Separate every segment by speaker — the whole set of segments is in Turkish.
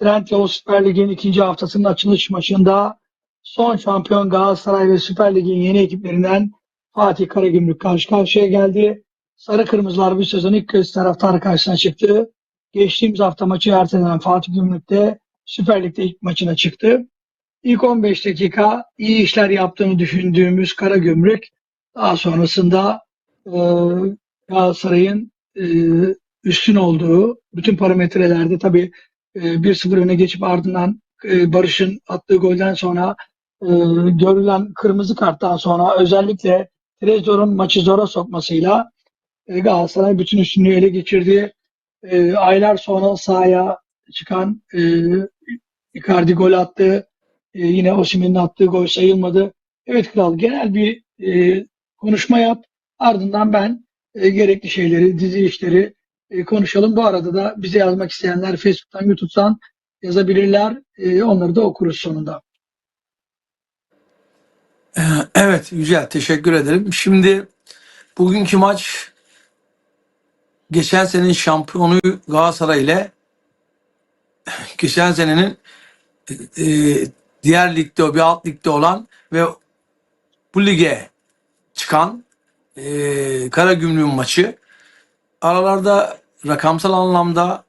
Speaker 1: Trendyol Süper Lig'in ikinci haftasının açılış maçında son şampiyon Galatasaray ve Süper Lig'in yeni ekiplerinden Fatih Karagümrük karşı karşıya geldi. Sarı Kırmızılar bu sezon ilk kez taraftarı karşısına çıktı. Geçtiğimiz hafta maçı ertelenen Fatih Gümrük'te Süper Lig'de ilk maçına çıktı. İlk 15 dakika iyi işler yaptığını düşündüğümüz Karagümrük daha sonrasında e, Galatasaray'ın e, üstün olduğu bütün parametrelerde tabii 1-0 öne geçip ardından e, Barış'ın attığı golden sonra e, görülen kırmızı karttan sonra özellikle Trezor'un maçı zora sokmasıyla e, Galatasaray bütün üstünlüğü ele geçirdi. Aylar sonra sahaya çıkan Icardi gol attı. Yine Osimhen'in attığı gol sayılmadı. Evet kral genel bir konuşma yap. Ardından ben gerekli şeyleri, dizi işleri e, konuşalım. Bu arada da bize yazmak isteyenler Facebook'tan, YouTube'dan yazabilirler. E, onları da okuruz sonunda.
Speaker 2: Ee, Evet Yücel teşekkür ederim. Şimdi bugünkü maç geçen senenin şampiyonu Galatasaray ile geçen senenin e, diğer ligde bir alt ligde olan ve bu lige çıkan e, Karagümrük'ün maçı. Aralarda rakamsal anlamda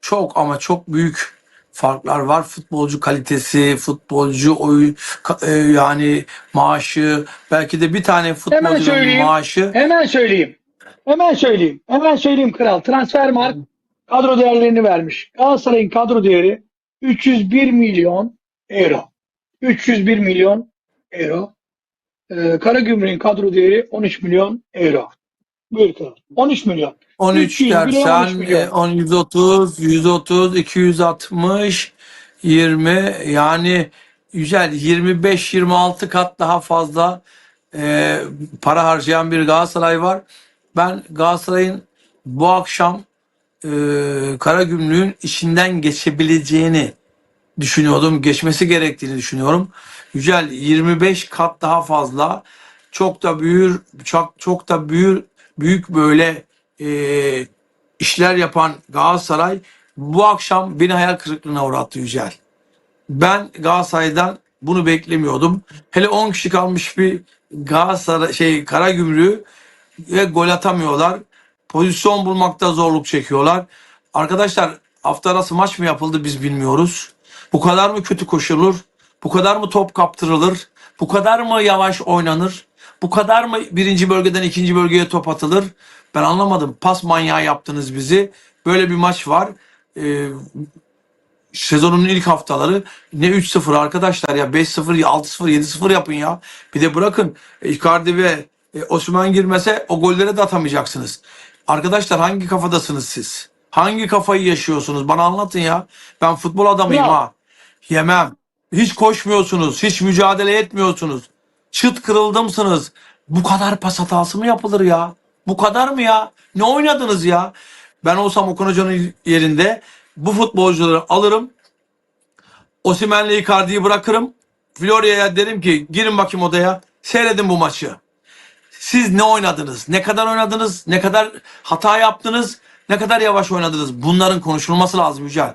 Speaker 2: çok ama çok büyük farklar var. Futbolcu kalitesi, futbolcu oy e, yani maaşı, belki de bir tane futbolcunun maaşı
Speaker 1: Hemen söyleyeyim. Hemen söyleyeyim. Hemen söyleyeyim kral. Transfermarkt kadro değerlerini vermiş. Galatasaray'ın kadro değeri 301 milyon euro. 301 milyon euro. Ee, Karagümrük'ün kadro değeri 13 milyon euro. Buyur kral. 13 milyon.
Speaker 2: 13
Speaker 1: 300 bile 13
Speaker 2: dersen
Speaker 1: milyon.
Speaker 2: e, 10 130 130 260 20 yani güzel 25 26 kat daha fazla e, para harcayan bir Galatasaray var. Ben Galatasaray'ın bu akşam e, Karagümrük'ün içinden geçebileceğini düşünüyordum. Geçmesi gerektiğini düşünüyorum. Güzel 25 kat daha fazla. Çok da büyür, çok çok da büyür, büyük böyle e, işler yapan Galatasaray bu akşam beni hayal kırıklığına uğrattı Yücel. Ben Galatasaray'dan bunu beklemiyordum. Hele 10 kişi kalmış bir Galatasaray şey Karagümrük ve gol atamıyorlar. Pozisyon bulmakta zorluk çekiyorlar. Arkadaşlar hafta arası maç mı yapıldı biz bilmiyoruz. Bu kadar mı kötü koşulur? Bu kadar mı top kaptırılır? Bu kadar mı yavaş oynanır? Bu kadar mı birinci bölgeden ikinci bölgeye top atılır? Ben anlamadım. Pas manyağı yaptınız bizi. Böyle bir maç var. Ee, sezonun ilk haftaları ne 3-0 arkadaşlar ya 5-0 ya 6-0 7-0 yapın ya. Bir de bırakın e, Icardi ve e, Osman girmese o golleri de atamayacaksınız. Arkadaşlar hangi kafadasınız siz? Hangi kafayı yaşıyorsunuz? Bana anlatın ya. Ben futbol adamıyım
Speaker 1: Ya.
Speaker 2: ha. Yemem. Hiç koşmuyorsunuz. Hiç mücadele etmiyorsunuz. Çıt kırıldımsınız. Bu kadar pas hatası mı yapılır ya? Bu kadar mı ya? Ne oynadınız ya? Ben olsam Okan Hoca'nın yerinde bu futbolcuları alırım. Osimhen'le Icardi'yi bırakırım. Florya'ya derim ki girin bakayım odaya. Seyredin bu maçı. Siz ne oynadınız? Ne kadar oynadınız? Ne kadar hata yaptınız? Ne kadar yavaş oynadınız? Bunların konuşulması lazım Yücel.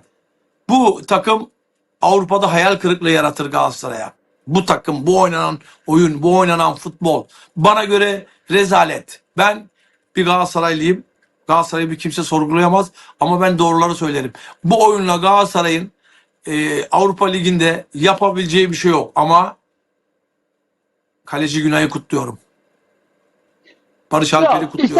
Speaker 2: Bu takım Avrupa'da hayal kırıklığı yaratır Galatasaray'a. Bu takım, bu oynanan oyun, bu oynanan futbol bana göre rezalet. Ben bir Galatasaraylıyım. Galatasaray'ı bir kimse sorgulayamaz ama ben doğruları söylerim. Bu oyunla Galatasaray'ın e, Avrupa Ligi'nde yapabileceği bir şey yok ama kaleci Günay'ı kutluyorum. Barış Alper'i kutluyorum.